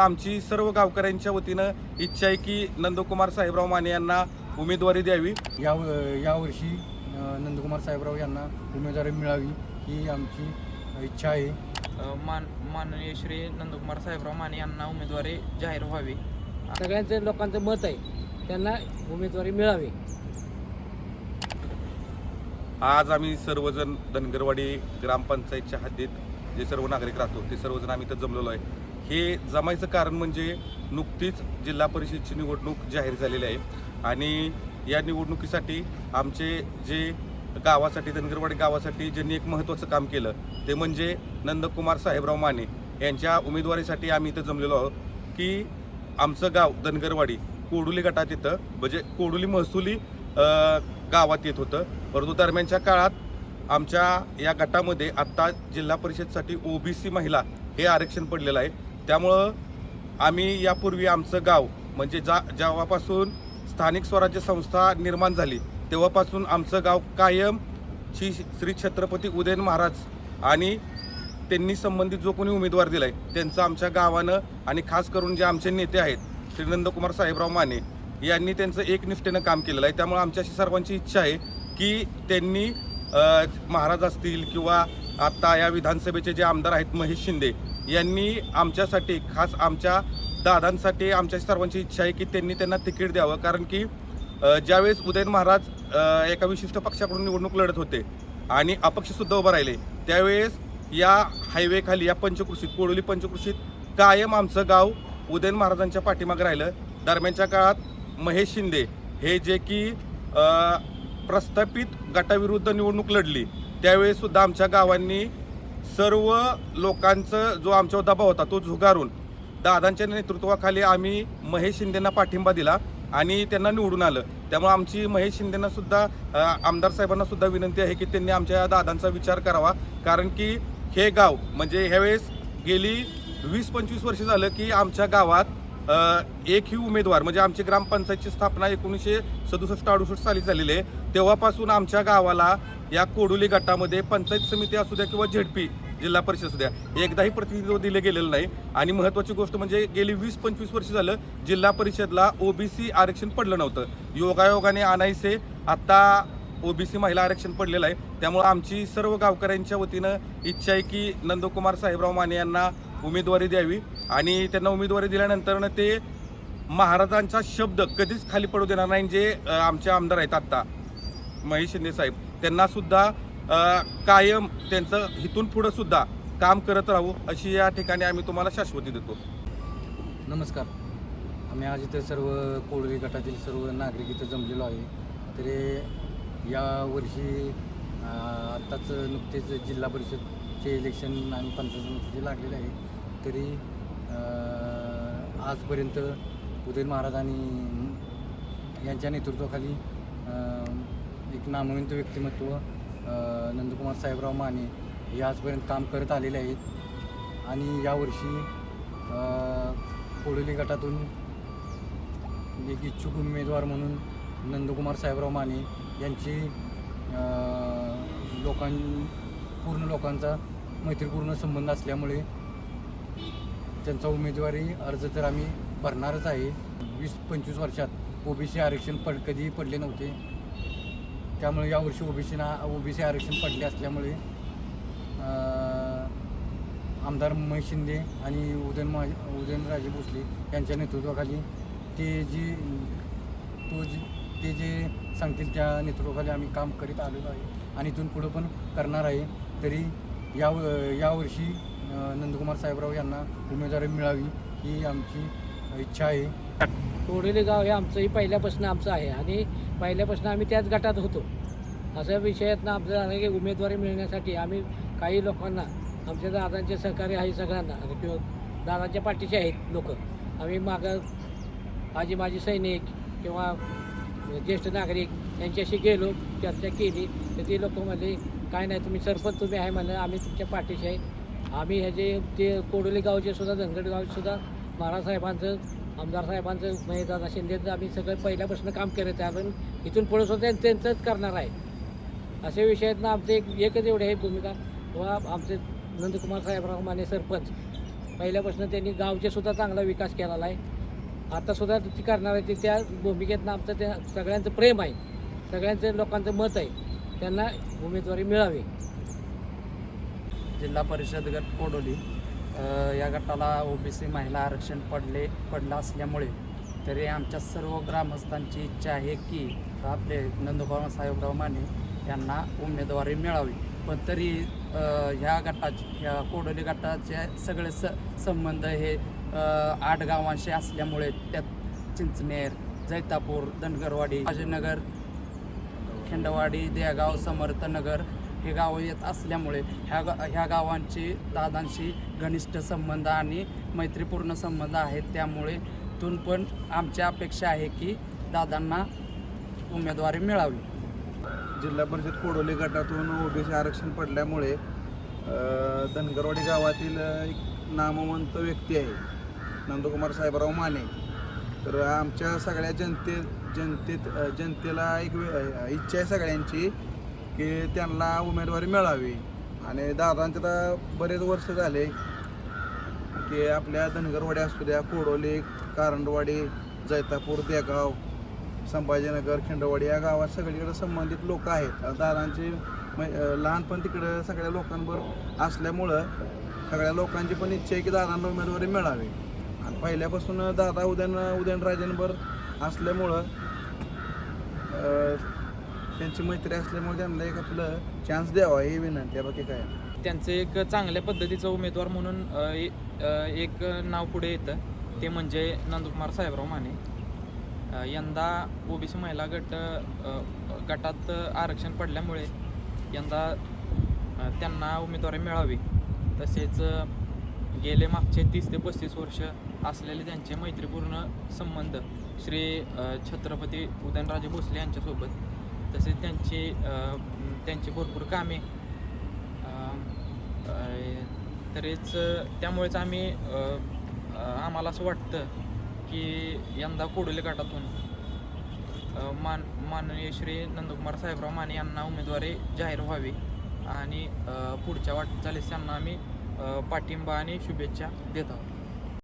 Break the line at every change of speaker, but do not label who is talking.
आमची सर्व गावकऱ्यांच्या वतीनं इच्छा आहे की नंदकुमार साहेबराव माने यांना उमेदवारी द्यावी.
या यावर्षी नंदकुमार साहेबराव यांना उमेदवारी मिळावी ही आमची इच्छा आहे.
मान माननीय श्री नंदकुमार साहेबराव माने यांना उमेदवारी जाहीर व्हावी.
सगळ्यांचं लोकांचं मत आहे त्यांना उमेदवारी मिळावी.
आज आम्ही सर्वजण धनगरवाडी ग्रामपंचायतच्या हद्दीत जे सर्व नागरिक राहतो ते सर्वजण आम्ही इथं जमलेलो आहे. हे जमायचं कारण म्हणजे नुकतीच जिल्हा परिषदची निवडणूक जाहीर झालेली आहे. आणि या निवडणुकीसाठी आमचे जे गावासाठी धनगरवाडी गावासाठी ज्यांनी एक महत्त्वाचं काम केलं ते म्हणजे नंदकुमार साहेबराव माने यांच्या उमेदवारीसाठी आम्ही इथं जमलेलो आहोत की आमचं गाव धनगरवाडी कोडुली गटात येतं. म्हणजे कोडुली महसुली गावात येत होतं. परंतु दरम्यानच्या काळात आमच्या या गटामध्ये आत्ता जिल्हा परिषदसाठी ओबीसी महिला हे आरक्षण पडलेलं आहे. त्यामुळं आम्ही यापूर्वी आमचं गाव म्हणजे जा जेव्हापासून स्थानिक स्वराज्य संस्था निर्माण झाली तेव्हापासून आमचं गाव कायम श्री श्री छत्रपती उदयन महाराज आणि त्यांनी संबंधित जो कोणी उमेदवार दिला आहे त्यांचं आमच्या गावानं आणि खास करून जे आमचे नेते आहेत श्री नंदकुमार साहेबराव माने यांनी त्यांचं एकनिष्ठेनं काम केलेलं आहे. त्यामुळे आमच्या अशी सर्वांची इच्छा आहे की त्यांनी महाराज असतील किंवा आत्ता या विधानसभेचे जे आमदार आहेत महेश शिंदे यांनी आमच्यासाठी खास आमच्या दादांसाठी आमच्या सर्वांची इच्छा आहे की त्यांनी त्यांना तिकीट द्यावं. कारण की ज्यावेळेस उदयन महाराज एका विशिष्ट पक्षाकडून निवडणूक लढत होते आणि अपक्षसुद्धा उभं राहिले त्यावेळेस या हायवेखाली या पंचकृषीत कोडोली पंचकृषीत कायम आमचं गाव उदयन महाराजांच्या पाठीमागे राहिलं. दरम्यानच्या काळात महेश शिंदे हे जे की प्रस्थापित गटाविरुद्ध निवडणूक लढली त्यावेळेस सुद्धा आमच्या गावांनी सर्व लोकांचं जो आमच्यावर दबाव होता तो झुगारून दादांच्या नेतृत्वाखाली आम्ही महेश शिंदेंना पाठिंबा दिला आणि त्यांना निवडून आलं. त्यामुळे आमची महेश शिंदेंना सुद्धा आमदार साहेबांना सुद्धा विनंती आहे की त्यांनी आमच्या दादांचा विचार करावा. कारण की हे गाव म्हणजे ह्यावेळेस गेली वीस पंचवीस वर्ष झालं की आमच्या गावात एकही उमेदवार म्हणजे आमची ग्रामपंचायतची स्थापना एकोणीसशे सदुसष्ट अडुसष्ट साली झालेली आहे. तेव्हापासून आमच्या गावाला या कोडुली गटामध्ये पंचायत समिती असू द्या किंवा झेडपी जिल्हा परिषद असू द्या एकदाही प्रतिनिधित्व दिले गेलेलं नाही. आणि महत्त्वाची गोष्ट म्हणजे गेली वीस पंचवीस वर्ष झालं जिल्हा परिषदला ओबीसी आरक्षण पडलं नव्हतं. योगायोगाने आणायचे आता ओबीसी महिला आरक्षण पडलेलं आहे. त्यामुळे आमची सर्व गावकऱ्यांच्या वतीनं इच्छा आहे की नंदकुमार साहेबराव माने यांना उमेदवारी द्यावी. आणि त्यांना उमेदवारी दिल्यानंतर ते महाराजांचा शब्द कधीच खाली पडू देणार नाही जे आमचे आमदार आहेत आत्ता. महेश शिंदे साहेब. त्यांनासुद्धा कायम त्यांचं इथून पुढं सुद्धा काम करत राहू अशी या ठिकाणी आम्ही तुम्हाला शाश्वती देतो.
नमस्कार. आम्ही आज इथे सर्व कोळवी गटातील सर्व नागरिक इथं जमलेलो आहे. तरी या वर्षी आत्ताच नुकतेच जिल्हा परिषदचे इलेक्शन आणि पंचायत समितीचे लागलेले आहे. तरी आजपर्यंत उदयन महाराज आणि यांच्या नेतृत्वाखाली एक नामवंत व्यक्तिमत्व नंदकुमार साहेबराव माने हे आजपर्यंत काम करत आलेले आहेत. आणि यावर्षी कोडोली गटातून एक इच्छुक उमेदवार म्हणून नंदकुमार साहेबराव माने यांची लोकां पूर्ण लोकांचा मैत्रीपूर्ण संबंध असल्यामुळे त्यांचा उमेदवारी अर्ज तर आम्ही भरणारच आहे. वीस पंचवीस वर्षात ओबीसी आरक्षण पड कधीही पडले नव्हते. त्यामुळे यावर्षी ओबीसी ना ओबीसी आरक्षण पडले असल्यामुळे आमदार महेश शिंदे आणि उदयन मा उदयनराजे भोसले यांच्या नेतृत्वाखाली ते जी तो जी ते जे सांगतील त्या नेतृत्वाखाली आम्ही काम करीत आलेलो आहे आणि इथून पुढं पण करणार आहे. तरी या यावर्षी नंदकुमार साहेबराव यांना उमेदवारी मिळावी ही आमची इच्छा आहे.
कोडोली गाव हे आमचंही पहिल्यापासून आमचं आहे आणि पहिल्यापासून आम्ही त्याच गटात होतो. अशा विषयातनं आपल्याला झालं की उमेदवारी मिळण्यासाठी आम्ही काही लोकांना आमच्या दादांचे सहकारी आहे सगळ्यांना किंवा दादांच्या पाठीचे आहेत लोक. आम्ही मागं आजी माजी सैनिक किंवा ज्येष्ठ नागरिक यांच्याशी गेलो चर्चा केली तर ते लोक म्हणले काय नाही तुम्ही सरपंच तुम्ही आहे म्हणलं आम्ही तुमच्या पाठीशी आहे. आम्ही ह्याचे ते कोडोली गावचे सुद्धा धनगड गावचे सुद्धा महाराज साहेबांचं आमदार साहेबांचं दादा शिंदेचं आम्ही सगळं पहिल्यापासून काम करत आहे आपण इथून पुढे सुद्धा त्यांचंच करणार आहे. अशा विषयातनं आमचं एक एकच एवढी आहे भूमिका. व आमचे नंदकुमार साहेबराव माने सरपंच पहिल्यापासून त्यांनी गावचेसुद्धा चांगला विकास केलेला आहे. आतासुद्धा ती करणार आहे ते त्या भूमिकेतनं आमचं त्या सगळ्यांचं प्रेम आहे. सगळ्यांचं लोकांचं मत आहे. त्यांना उमेदवारी मिळावी.
जिल्हा परिषद गट कोडोली या गटाला ओबीसी महिला आरक्षण पडले पडलं असल्यामुळे तरी आमच्या सर्व ग्रामस्थांची इच्छा आहे की आपले नंदकुमार साहेबराव माने यांना उमेदवारी मिळावी. पण तरी ह्या गटाचे ह्या कोडोली गटाचे सगळे स संबंध हे आठ गावांशी असल्यामुळे त्यात चिंचनेर जैतापूर धनगरवाडी राजनगर खिंडवाडी देगाव समर्थनगर हे गावं येत असल्यामुळे ह्या गा ह्या गावांची दादांशी घनिष्ठ संबंध आणि मैत्रीपूर्ण संबंध आहेत. त्यामुळे तून पण आमची अपेक्षा आहे की दादांना उमेदवारी मिळावी.
जिल्हा परिषद कोडोली गटातून ओबीसी आरक्षण पडल्यामुळे धनगरवाडी गावातील एक नामवंत व्यक्ती आहे नंदकुमार साहेबराव माने. तर आमच्या सगळ्या जनते जनतेत जनतेला एक वे- इच्छा आहे सगळ्यांची की त्यांना उमेदवारी मिळावी. आणि दादांचे तर बरेच वर्ष झाले की आपल्या धनगरवाडी असू द्या कोडोली कारंडवाडी जैतापूर देगाव संभाजीनगर खिंडवाडी या गावात सगळीकडे संबंधित लोक आहेत. दादांचे लहानपण तिकडं सगळ्या लोकांवर असल्यामुळं सगळ्या लोकांची पण इच्छा आहे की दादांना उमेदवारी मिळावी. आणि पहिल्यापासून दादा उदयन उदयनराजेंवर असल्यामुळं त्यांची मैत्री असल्यामुळे त्यांना एक आपलं चान्स द्यावा ही विनंती आहे. बाकी काय?
त्यांचं एक चांगल्या पद्धतीचा उमेदवार म्हणून एक नाव पुढे येतं. ते म्हणजे नंदकुमार साहेबराव माने. यंदा ओबीसी महिला गट गटात आरक्षण पडल्यामुळे यंदा त्यांना उमेदवारी मिळावी. तसेच गेले मागचे तीस ते पस्तीस वर्ष असलेले त्यांचे मैत्रीपूर्ण संबंध श्री छत्रपती उदयनराजे भोसले यांच्यासोबत. तसेच त्यांची त्यांची भरपूर कामे तरीच त्यामुळेच आम्ही आम्हाला असं वाटतं की यंदा कोडोली गटातून मान माननीय श्री नंदकुमार साहेबराव माने यांना उमेदवारी जाहीर व्हावी. आणि पुढच्या वाटचालीस त्यांना आम्ही पाठिंबा आणि शुभेच्छा देत आहोत.